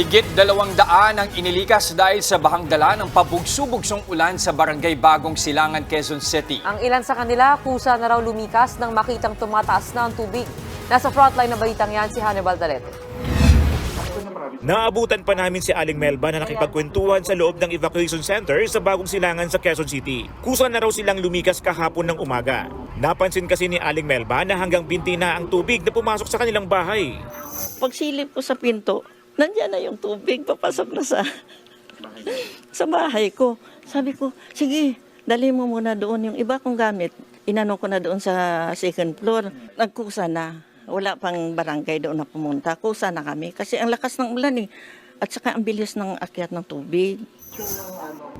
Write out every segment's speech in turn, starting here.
Higit dalawang daan ang inilikas dahil sa bahang dala ng pabugso-bugsong ulan sa barangay Bagong Silangan, Quezon City. Ang ilan sa kanila, kusa na raw lumikas nang makitang tumataas na ang tubig. Nasa frontline na balitang yan si Hannibal Dalete. Naabutan pa namin si Aling Melba na nakipagkwentuhan sa loob ng evacuation center sa Bagong Silangan sa Quezon City. Kusa na raw silang lumikas kahapon ng umaga. Napansin kasi ni Aling Melba na hanggang binti na ang tubig na pumasok sa kanilang bahay. Pagsilip ko sa pinto, nandiyan na yung tubig, papasok na sa, sa bahay ko. Sabi ko, sige, dali mo muna doon yung iba kong gamit. Inano ko na doon sa second floor. Nagkusa na. Wala pang barangay doon na pumunta. Kusa na kami kasi ang lakas ng ulan eh. At saka ang bilis ng akyat ng tubig.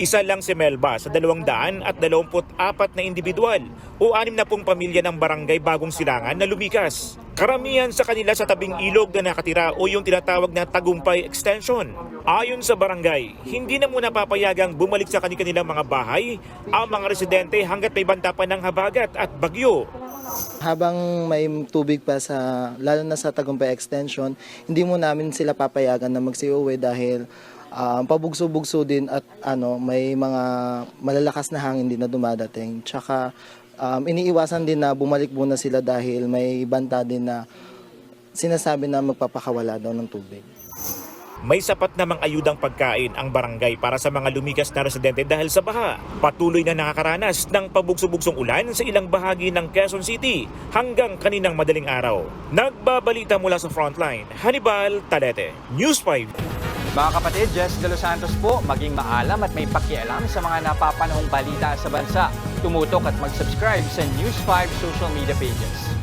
Isa lang si Melba sa dalawang daan at dalawamput apat na individual o anim na pong pamilya ng barangay Bagong Silangan na lumikas. Karamihan sa kanila sa tabing ilog na nakatira o yung tinatawag na Tagumpay Extension. Ayon sa barangay, hindi na muna papayagang bumalik sa kanilang mga bahay ang mga residente hanggat may banta pa ng habagat at bagyo. Habang may tubig pa sa, lalo na sa Tagumpay Extension, hindi mo namin sila papayagan na magsiuwi dahil ah, pabugso-bugso din at ano, may mga malalakas na hangin din na dumadating. Tsaka um, iniiwasan din na bumalik muna sila dahil may banta din na sinasabi na magpapakawala daw ng tubig. May sapat namang ayudang pagkain ang barangay para sa mga lumikas na residente dahil sa baha. Patuloy na nakakaranas ng pabugso-bugsong ulan sa ilang bahagi ng Quezon City hanggang kaninang madaling araw. Nagbabalita mula sa frontline, Hannibal Talete, News 5. Mga kapatid, Jess De Los Santos po, maging maalam at may pakialam sa mga napapanahong balita sa bansa. Tumutok at mag-subscribe sa News 5 social media pages.